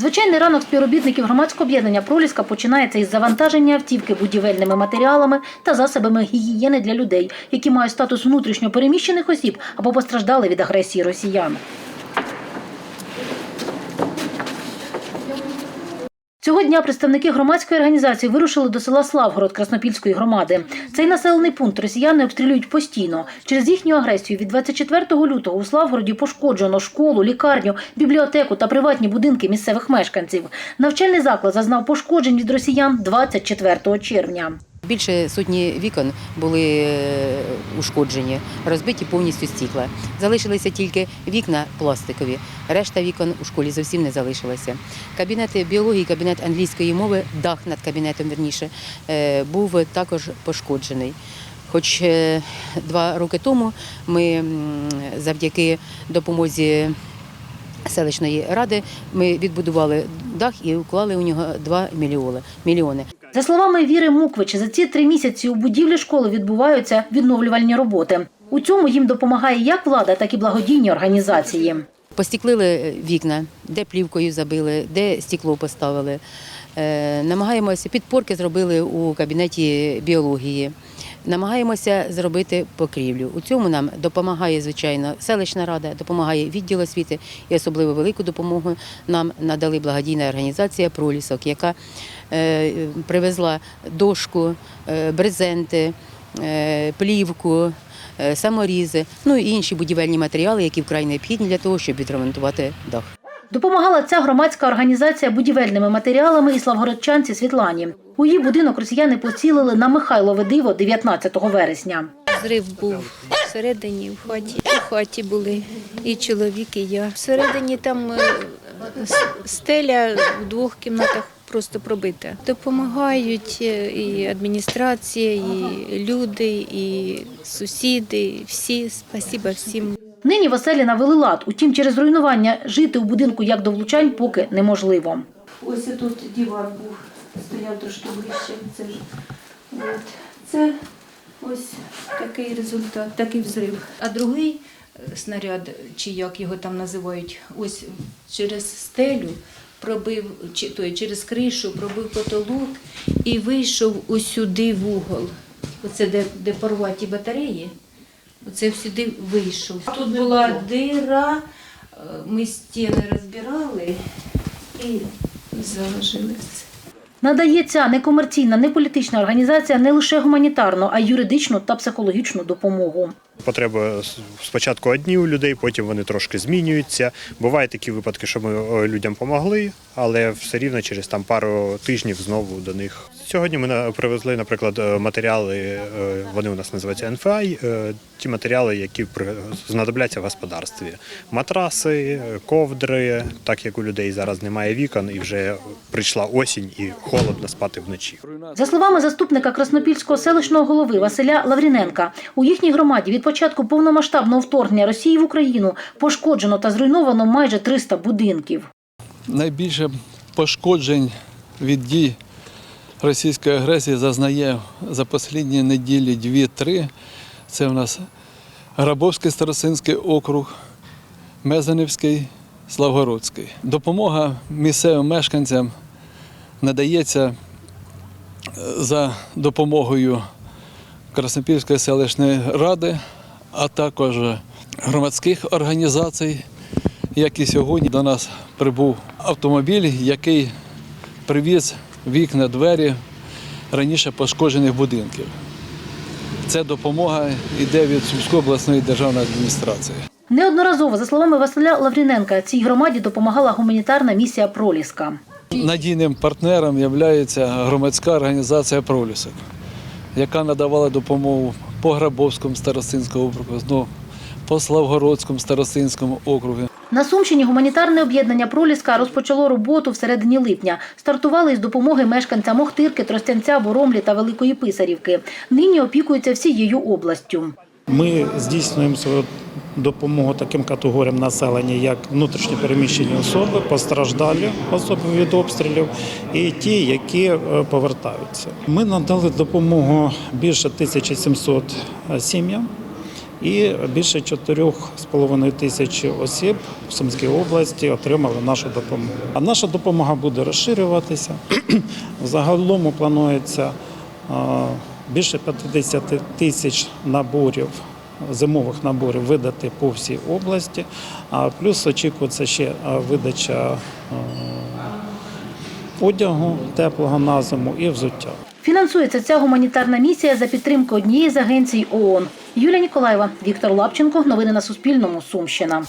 Звичайний ранок співробітників громадського об'єднання Проліска починається із завантаження автівки будівельними матеріалами та засобами гігієни для людей, які мають статус внутрішньо переміщених осіб або постраждали від агресії росіян. Цього дня представники громадської організації вирушили до села Славгород Краснопільської громади. Цей населений пункт росіяни обстрілюють постійно. Через їхню агресію від 24 лютого у Славгороді пошкоджено школу, лікарню, бібліотеку та приватні будинки місцевих мешканців. Навчальний заклад зазнав пошкоджень від росіян 24 червня. Більше сотні вікон були е, ушкоджені, розбиті повністю стікла. Залишилися тільки вікна пластикові, решта вікон у школі зовсім не залишилося. Кабінет біології, кабінет англійської мови, дах над кабінетом верніше, е, був також пошкоджений. Хоч е, два роки тому ми завдяки допомозі селищної ради ми відбудували дах і вклали у нього 2 мільйони. За словами Віри Муквич, за ці три місяці у будівлі школи відбуваються відновлювальні роботи. У цьому їм допомагає як влада, так і благодійні організації. Постіклили вікна, де плівкою забили, де стекло поставили. Е, Намагаємося, підпорки зробили у кабінеті біології. Намагаємося зробити покрівлю. У цьому нам допомагає, звичайно, селищна рада, допомагає відділ освіти і особливо велику допомогу нам надали благодійна організація Пролісок, яка е, привезла дошку, е, брезенти, е, плівку, саморізи, ну і інші будівельні матеріали, які вкрай необхідні для того, щоб відремонтувати дах. Допомагала ця громадська організація будівельними матеріалами і славгородчанці Світлані. У її будинок росіяни поцілили на Михайлове диво 19 вересня. Зрив був всередині в хаті. У хаті були і чоловік, і я. Всередині там е, стеля в двох кімнатах просто пробита. Допомагають е, і адміністрація, і люди, і сусіди. Всі спасіба всім. Нині в оселі навели лад, утім через руйнування жити у будинку як до влучань поки неможливо. Ось тут диван був, стояв трошки ближче. Це, ж, от. це ось такий результат, такий взрив. А другий е, снаряд, чи як його там називають, ось через стелю пробив, чи, той, через кришу, пробив потолок і вийшов усюди в угол. Оце де, де порваті батареї. Оце сюди вийшов. Тут була дира, е, ми стіни розбирали і заложили все. Надається некомерційна, неполітична організація не лише гуманітарну, а й юридичну та психологічну допомогу. Потреби спочатку одні у людей, потім вони трошки змінюються. Бувають такі випадки, що ми е, людям допомогли, але все рівно через там пару тижнів знову до них. Сьогодні ми привезли, наприклад, е, матеріали, е, вони у нас називаються НФА, е, ті матеріали, які знадобляться в господарстві. Матраси, ковдри, так як у людей зараз немає вікон і вже прийшла осінь і холодно спати вночі. За словами заступника Краснопільського селищного голови Василя Лавріненка, у їхній громаді від початку повномасштабного вторгнення Росії в Україну пошкоджено та зруйновано майже 300 будинків. найбільше пошкоджень від дій російської агресії зазнає за останні неділі 2-3. Це в нас Грабовський старосинський округ, Мезенівський, Славгородський. Допомога місцевим мешканцям надається е, за допомогою Краснопільської селищної ради, а також громадських організацій як і сьогодні до нас прибув автомобіль, який привіз вікна, двері раніше пошкоджених будинків. Ця допомога йде від Сумської обласної державної адміністрації. Неодноразово, за словами Василя Лавріненка, цій громаді допомагала гуманітарна місія Проліска. Надійним партнером є громадська організація «Пролісок», яка надавала допомогу по Грабовському Старосинському округу, ну, по Славгородському Старосинському округу. На Сумщині гуманітарне об'єднання Проліска розпочало роботу в середині липня. Стартували із допомоги мешканцям Охтирки, Тростянця, Боромлі та Великої Писарівки. Нині опікуються всією областю. Ми здійснюємо свою допомогу таким категоріям населення, як внутрішньо переміщені особи, постраждалі особи від обстрілів і ті, які е, повертаються. Ми надали допомогу більше 1700 сім'ям. І більше 4,5 тисяч осіб в Сумській області отримали нашу допомогу. А наша допомога буде розширюватися. Загалом планується більше 50 тисяч наборів. Зимових наборів видати по всій області, а плюс очікується ще видача одягу теплого на зиму і взуття. Фінансується ця гуманітарна місія за підтримки однієї з агенцій ООН. Юлія Ніколаєва, Віктор Лапченко. Новини на Суспільному. Сумщина.